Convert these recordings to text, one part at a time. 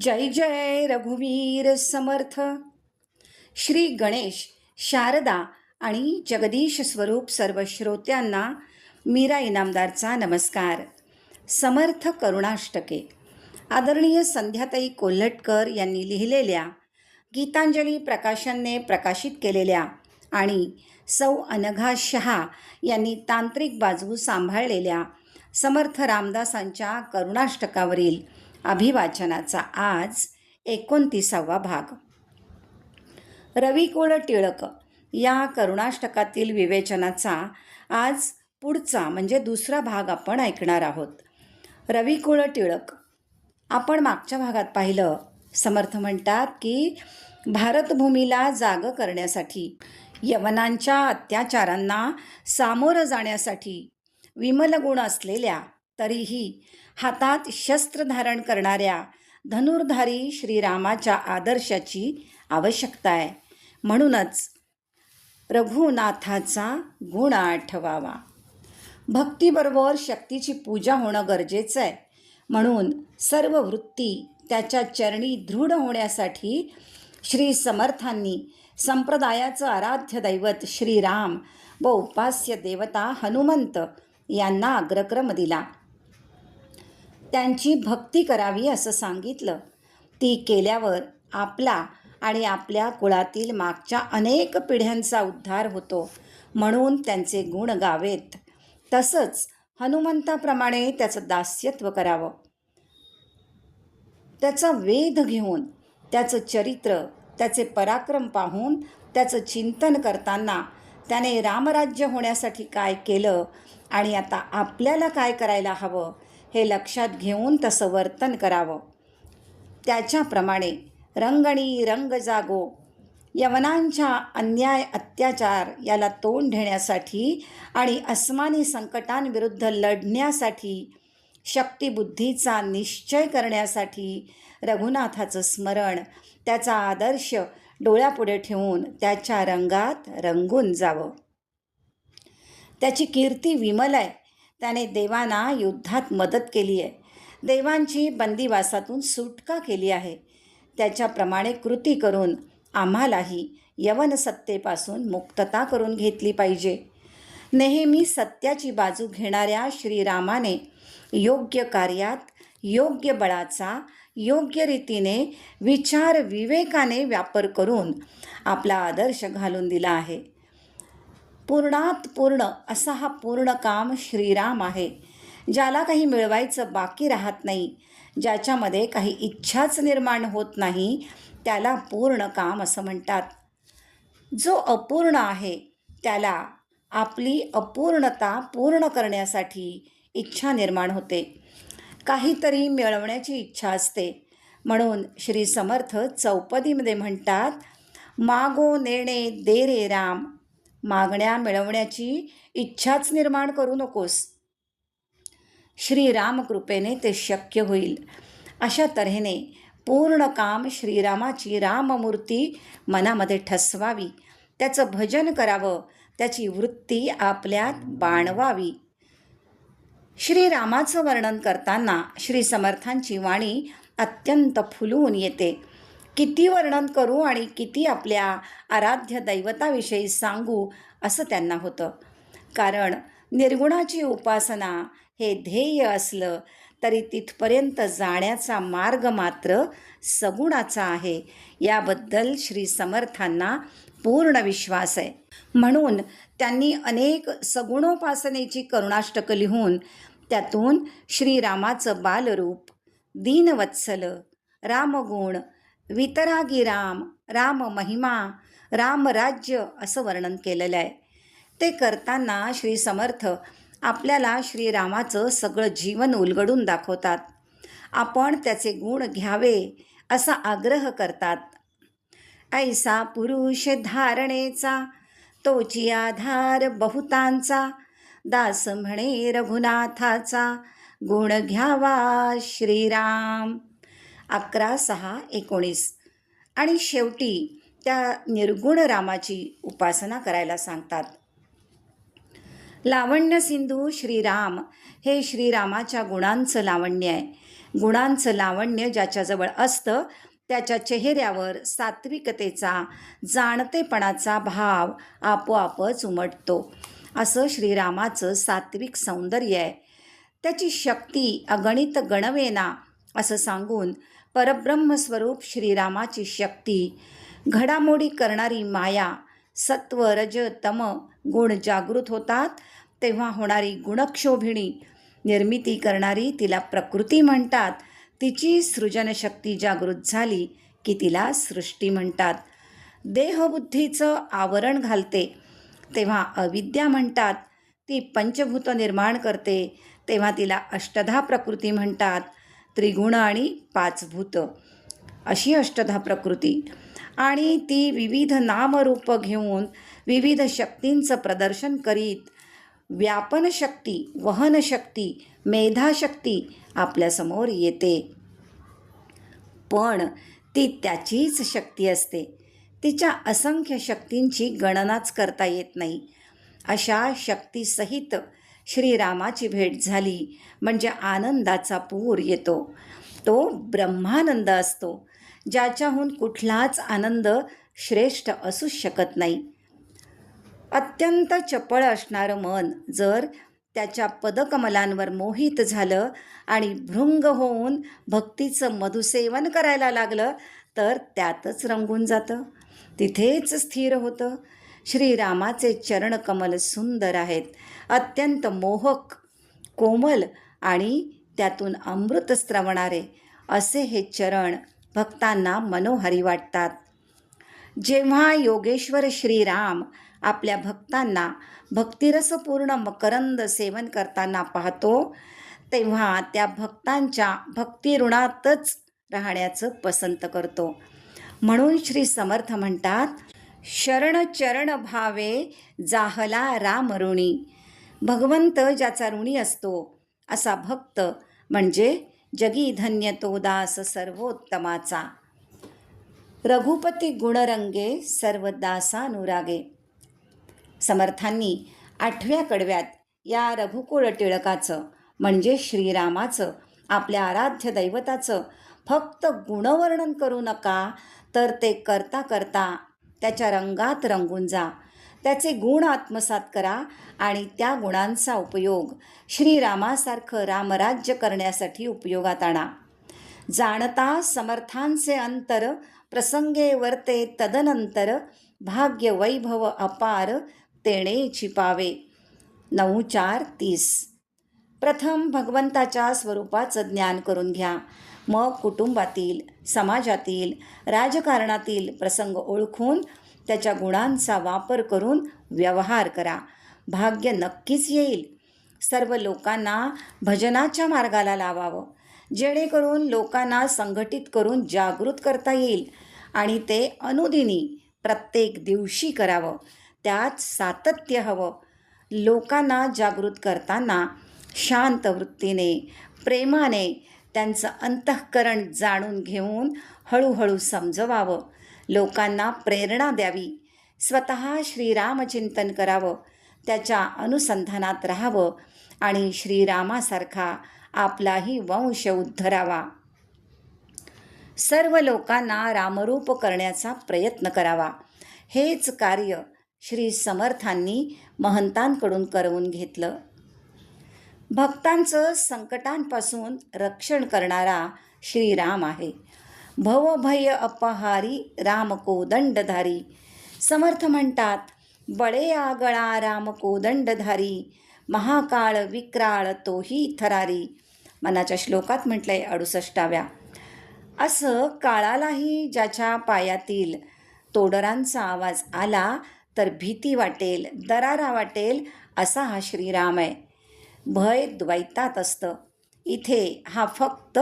जय जय रघुवीर समर्थ. श्री गणेश शारदा आणि जगदीश स्वरूप सर्व श्रोत्यांना मीरा इनामदारचा नमस्कार. समर्थ करुणाष्टके. आदरणीय संध्याताई कोल्हटकर यांनी लिहिलेल्या गीतांजली प्रकाशनने प्रकाशित केलेल्या आणि सौ अनघा शहा यांनी तांत्रिक बाजू सांभाळलेल्या समर्थ रामदासांच्या करुणाष्टकावरील अभिवाचनाचा आज एकोणतीसावा भाग. रविकुळ टिळक या करुणाष्टकातील विवेचनाचा आज पुढचा म्हणजे दुसरा भाग आपण ऐकणार आहोत. रविकुळ टिळक आपण मागच्या भागात पाहिलं. समर्थ म्हणतात की भारतभूमीला जाग करण्यासाठी यवनांच्या अत्याचारांना सामोरं जाण्यासाठी विमल गुण असलेल्या तरीही हातात शस्त्र धारण करणाऱ्या धनुर्धारी श्रीरामाच्या आदर्शाची आवश्यकता आहे. म्हणूनच रघुनाथाचा गुण आठवावा. भक्तीबरोबर शक्तीची पूजा होणं गरजेचं आहे. म्हणून सर्व वृत्ती त्याच्या चरणी दृढ होण्यासाठी श्री समर्थांनी संप्रदायाचं आराध्य दैवत श्रीराम व उपास्य देवता हनुमंत यांना अग्रक्रम दिला. त्यांची भक्ती करावी असं सांगितलं. ती केल्यावर आपला आणि आपल्या कुळातील मागच्या अनेक पिढ्यांचा उद्धार होतो म्हणून त्यांचे गुण गावेत. तसंच हनुमंताप्रमाणे त्याचं दास्यत्व करावं. त्याचा वेध घेऊन त्याचं चरित्र त्याचे पराक्रम पाहून त्याचं चिंतन करताना त्याने रामराज्य होण्यासाठी काय केलं आणि आता आपल्याला काय करायला हवं हे लक्षात घेऊन तसं वर्तन करावं. त्याच्याप्रमाणे रंगणी रंग जागो यवनांच्या अन्याय अत्याचार याला तोंड देण्यासाठी आणि अस्मानी संकटांविरुद्ध लढण्यासाठी शक्तिबुद्धीचा निश्चय करण्यासाठी रघुनाथाचं स्मरण त्याचा आदर्श डोळ्यापुढे ठेवून त्याच्या रंगात रंगून जावं. त्याची कीर्ती विमल आहे. त्याने देवांना युद्धात मदत केली आहे. देवांची बंदिवासातून सुटका केली आहे. त्याच्याप्रमाणे कृती करून आम्हालाही यवन सत्तेपासून मुक्तता करून घेतली पाहिजे. नेहमी सत्याची बाजू घेणाऱ्या श्रीरामाने योग्य कार्यात योग्य बळाचा योग्य रीतीने विचार विवेकाने व्यापर करून आपला आदर्श घालून दिला आहे. पूर्णात पूर्ण असा हा पूर्ण काम श्रीराम आहे. ज्याला काही मिळवायचं बाकी राहत नाही ज्याच्यामध्ये काही इच्छाच निर्माण होत नाही त्याला पूर्ण काम असं म्हणतात. जो अपूर्ण आहे त्याला आपली अपूर्णता पूर्ण करण्यासाठी इच्छा निर्माण होते. काहीतरी मिळवण्याची इच्छा असते. म्हणून श्री समर्थ चौपदीमध्ये म्हणतात मागो नेणे दे रे राम मागण्या मिळवण्याची इच्छाच निर्माण करू नकोस. श्रीरामकृपेने ते शक्य होईल. अशा तऱ्हेने पूर्ण काम श्रीरामाची राममूर्ती मनामध्ये ठसवावी. त्याचं भजन करावं त्याची वृत्ती आपल्यात बाणवावी. श्रीरामाचं वर्णन करताना श्री समर्थांची वाणी अत्यंत फुलून येते. किती वर्णन करू आणि किती आपल्या आराध्य दैवताविषयी सांगू असं त्यांना होतं. कारण निर्गुणाची उपासना हे ध्येय असलं तरी तिथपर्यंत जाण्याचा मार्ग मात्र सगुणाचा आहे. याबद्दल श्री समर्थांना पूर्ण विश्वास आहे. म्हणून त्यांनी अनेक सगुणोपासनेची करुणाष्टक लिहून त्यातून श्रीरामाचं बालरूप दीनवत्सल रामगुण वितरागी राम राम महिमा रामराज्य असं वर्णन केलेलं आहे. ते करताना श्री समर्थ आपल्याला श्रीरामाचं सगळं जीवन उलगडून दाखवतात. आपण त्याचे गुण घ्यावे असा आग्रह करतात. ऐसा पुरुष धारणेचा तोची आधार बहुतांचा दास म्हणे रघुनाथाचा गुण घ्यावा श्रीराम. अकरा सहा एकोणीस. आणि शेवटी त्या निर्गुण रामाची उपासना करायला सांगतात. लावण्य सिंधू श्रीराम हे श्रीरामाच्या गुणांचं लावण्य आहे. गुणांचं लावण्य ज्याच्याजवळ असतं त्याच्या चेहऱ्यावर सात्विकतेचा जाणतेपणाचा भाव आपोआपच उमटतो. असं श्रीरामाचं सात्विक सौंदर्य आहे. त्याची शक्ती अगणित गणवेना असं सांगून परब्रह्मस्वरूप श्रीरामाची शक्ती. घडामोडी करणारी माया सत्व रज तम गुण जागृत होतात. तेव्हा होणारी गुणक्षोभिणी निर्मिती करणारी तिला प्रकृती म्हणतात. तिची सृजनशक्ती जागृत झाली की तिला सृष्टी म्हणतात. देहबुद्धीचं आवरण घालते. तेव्हा अविद्या म्हणतात. ती पंचभूत निर्माण करते. तेव्हा तिला अष्टधा प्रकृती म्हणतात. त्रिगुण आणि पाचभूत अशी अष्टधा प्रकृती. आणि ती विविध नामरूप घेऊन विविध शक्तींचं प्रदर्शन करीत व्यापनशक्ती वहनशक्ती मेधाशक्ती आपल्यासमोर येते. पण ती त्याचीच शक्ती असते. तिच्या असंख्य शक्तींची गणनाच करता येत नाही. अशा शक्तीसहित श्रीरामाची भेट झाली. म्हणजे आनंदाचा पूर येतो. तो ब्रह्मानंद असतो. ज्याच्याहून कुठलाच आनंद श्रेष्ठ असूच शकत नाही. अत्यंत चपळ असणारं मन जर त्याच्या पदकमलांवर मोहित झालं आणि भृंग होऊन भक्तीचं मधुसेवन करायला लागलं तर त्यातच रंगून जातं. तिथेच स्थिर होतं. श्रीरामाचे चरणकमल सुंदर आहेत. अत्यंत मोहक कोमल आणि त्यातून अमृत स्रवणारे असे हे चरण भक्तांना मनोहारी वाटतात. जेव्हा योगेश्वर श्रीराम आपल्या भक्तांना भक्तिरसपूर्ण मकरंद सेवन करताना पाहतो तेव्हा त्या भक्तांच्या भक्तिऋणातच राहण्याचं पसंत करतो. म्हणून श्री समर्थ म्हणतात शरण चरण भावे जाहला राम ऋणी भगवंत ज्याचा ऋणी असतो असा भक्त म्हणजे जगी धन्य तो दास सर्वोत्तमाचा. रघुपती गुणरंगे सर्व दासानुरागे. समर्थांनी आठव्या कडव्यात या रघुकुळ टिळकाचं म्हणजे श्रीरामाचं आपल्या आराध्य दैवताचं फक्त गुणवर्णन करू नका तर ते करता करता त्याच्या रंगात रंगून जा. त्याचे गुण आत्मसात करा आणि त्या गुणांचा उपयोग श्रीरामासारखं रामराज्य करण्यासाठी उपयोगात आणा. जाणता समर्थांचे अंतर प्रसंगे वर्ते तदनंतर भाग्य वैभव अपार तेणे छिपावे. नऊ चार तीस. प्रथम भगवंताच्या स्वरूपाचं ज्ञान करून घ्या. मग कुटुंबातील समाजातील राजकारणातील प्रसंग ओळखून त्याच्या गुणांचा वापर करून व्यवहार करा. भाग्य नक्कीच येईल. सर्व लोकांना भजनाच्या मार्गाला लावावं. जेणेकरून लोकांना संघटित करून जागृत करता येईल आणि ते अनुदिनी प्रत्येक दिवशी करावं. त्यात सातत्य हवं. लोकांना जागृत करताना शांत वृत्तीने प्रेमाने त्यांचं अंतःकरण जाणून घेऊन हळूहळू समजवावं. लोकांना प्रेरणा द्यावी. स्वतः श्रीरामचिंतन करावं. त्याच्या अनुसंधानात राहावं आणि श्रीरामासारखा आपलाही वंश उद्धरावा. सर्व लोकांना रामरूप करण्याचा प्रयत्न करावा. हेच कार्य श्री समर्थांनी महंतांकडून करवून घेतलं. भक्तांचं संकटांपासून रक्षण करणारा श्रीराम आहे. भवभय अपहारी राम कोदंडधारी समर्थ म्हणतात बळे आगळा राम कोदंडधारी महाकाळ विक्राळ तोही थरारी. मनाच्या श्लोकात म्हटलंय अडुसष्टाव्या. असं काळालाही ज्याच्या पायातील तोडरांचा आवाज आला तर भीती वाटेल दरारा वाटेल असा हा श्रीराम आहे. भय द्वैतात असतं. इथे हा फक्त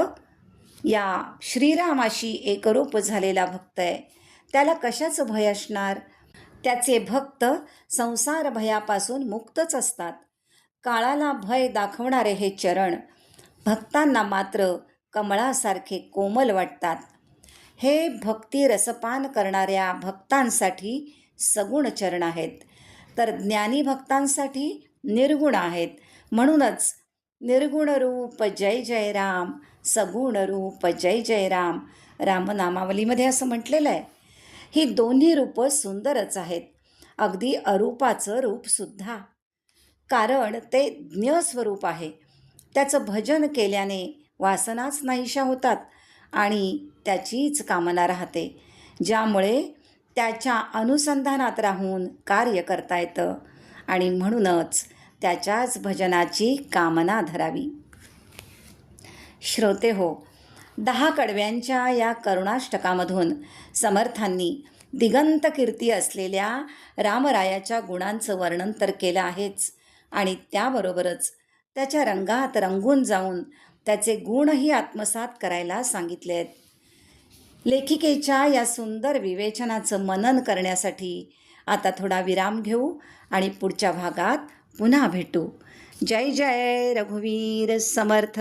या श्रीरामाशी एकरूप झालेला भक्त आहे. त्याला कशाचं भय असणार? त्याचे भक्त संसार भयापासून मुक्तच असतात. काळाला भय दाखवणारे हे चरण भक्तांना मात्र कमळासारखे कोमल वाटतात. हे भक्ती रसपान करणाऱ्या भक्तांसाठी सगुण चरण आहेत. तर ज्ञानी भक्तांसाठी निर्गुण आहेत. म्हणूनच निर्गुण रूप जय जय राम सगुण रूप जय जय राम रामनामावलीमध्ये असं म्हटलेलं आहे. ही दोन्ही रूपं सुंदरच आहेत. अगदी अरूपाचं रूपसुद्धा कारण ते ज्ञस्वरूप आहे. त्याचं भजन केल्याने वासनाच नाहीशा होतात आणि त्याचीच कामना राहते. ज्यामुळे त्याच्या अनुसंधानात राहून कार्य करता येतं आणि म्हणूनच त्याच्याच भजनाची कामना धरावी. श्रोते हो दहा कडव्यांच्या या करुणाष्टकामधून समर्थांनी दिगंत कीर्ती असलेल्या रामरायाच्या गुणांचं वर्णन तर केलं आहेच आणि त्याबरोबरच त्याच्या रंगात रंगून जाऊन त्याचे गुणही आत्मसात करायला सांगितले आहेत लेखिकेच्या या सुंदर विवेचनाचं मनन करण्यासाठी आता थोडा विराम घेऊ आणि पुढच्या भागात पुन्हा भेटू. जय जय रघुवीर समर्थ.